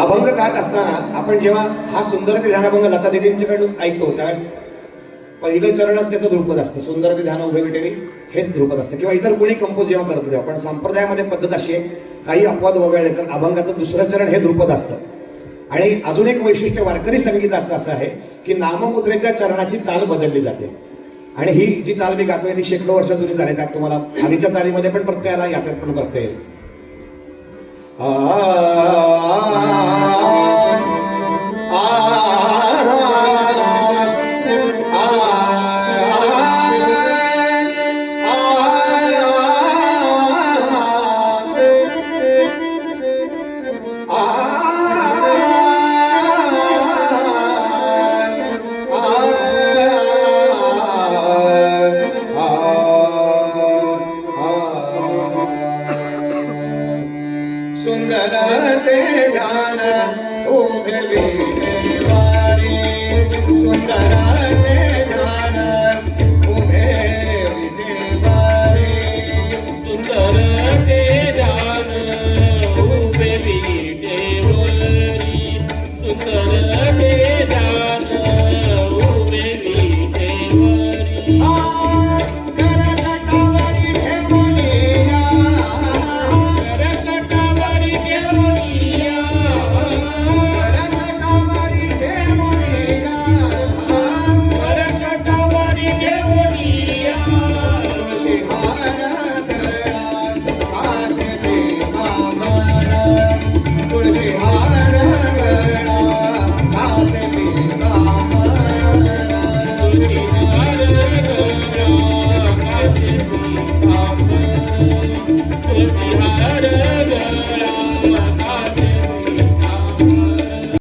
अभंग गात असताना आपण जेव्हा हा सुंदर ते ध्यान अभंग लता दिदींच्याकडून ऐकतो त्यावेळेस पहिलं चरणच त्याचं ध्रुपद असतं. सुंदर ते ध्यान उभे विटेरी हेच ध्रुपद असतं. किंवा इतर कोणी कंपोज जेव्हा करतो तेव्हा पण संप्रदायामध्ये पद्धत अशी आहे काही अपवाद वगळले तर अभंगाचं दुसरं चरण हे ध्रुपद असतं. आणि अजून एक वैशिष्ट्य वारकरी संगीताचं असं आहे की नाममुद्रेच्या चरणाची चाल बदलली जाते. आणि ही जी चाल मी गातोय ती शेकडो वर्ष जुनी झाली त्यात तुम्हाला आधीच्या चालीमध्ये पण प्रत्यय आला याच्यात पण प्रत्यय येईल. सुंदर ते गान उभे देवा